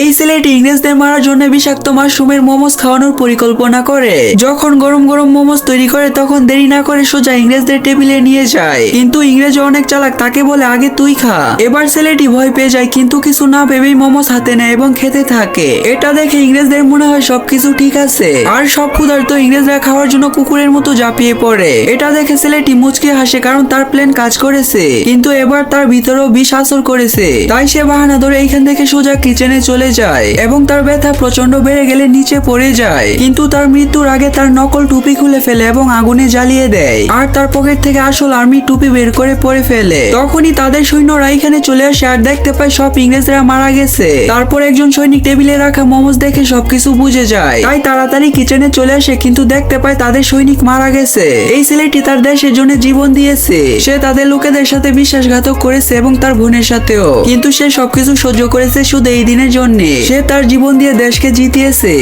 এই ছেলেটি ইংরেজদের মারার জন্য বিষাক্ত মাশরুমের মোমোস খাওয়ানোর পরিকল্পনা করে। যখন গরম গরম মোমোস তৈরি করে, তখন দেরি না করে সোজা ইংরেজদের টেবিলে নিয়ে যায়। কিন্তু ইংরেজ অনেক চালাক, তাকে বলে, আগে তুই খা। এবার ছেলেটি ভয় পেয়ে যায়, কিন্তু কিছু না ভেবেই মোমোস হাতে নেয় এবং খেতে থাকে। এটা দেখে ইংরেজদের মনে হয় সবকিছু ঠিক আছে। আর সব ক্ষুধার্ত ইংরেজরা খাওয়ার জন্য কুকুরের মতো ঝাঁপিয়ে পড়ে। এটা দেখে ছেলেটি মুচকে হাসে, কারণ তার প্ল্যান কাজ করেছে। কিন্তু এবার তার ভিতরেও বিষ আসর করেছে। তাই সে বাহানা ধরে এইখান থেকে সোজা কিচেনে চলে যায় এবং তার ব্যথা প্রচণ্ড বেড়ে গেলে নিচে পড়ে যায়। কিন্তু তার মৃত্যুর আগে তার নকল টুপি খুলে ফেলে এবং আগুনে জ্বালিয়ে দেয়। আর তার পকেট থেকে আসল আর্মি টুপি বের করে পরে ফেলে। তখনই তাদের সৈন্যরা এখানে চলে আসে আর দেখতে পায় সব ইংরেজরা মারা গেছে। তারপর একজন সৈনিক টেবিলে রাখা মোমোস দেখে সবকিছু বুঝে যায়। তাই তাড়াতাড়ি কিচেনে চলে আসে কিন্তু দেখতে পায় তাদের সৈনিক মারা গেছে। এই ছেলেটি তার দেশের জন্য জীবন দিয়েছে। সে তাদের লোকেদের সাথে বিশ্বাসঘাতক করেছে এবং তার বোনের সাথেও। কিন্তু সে সবকিছু সহ্য করেছে শুধু এই দিনের সে তার জীবন দিয়ে দেশকে জিতিয়েছে।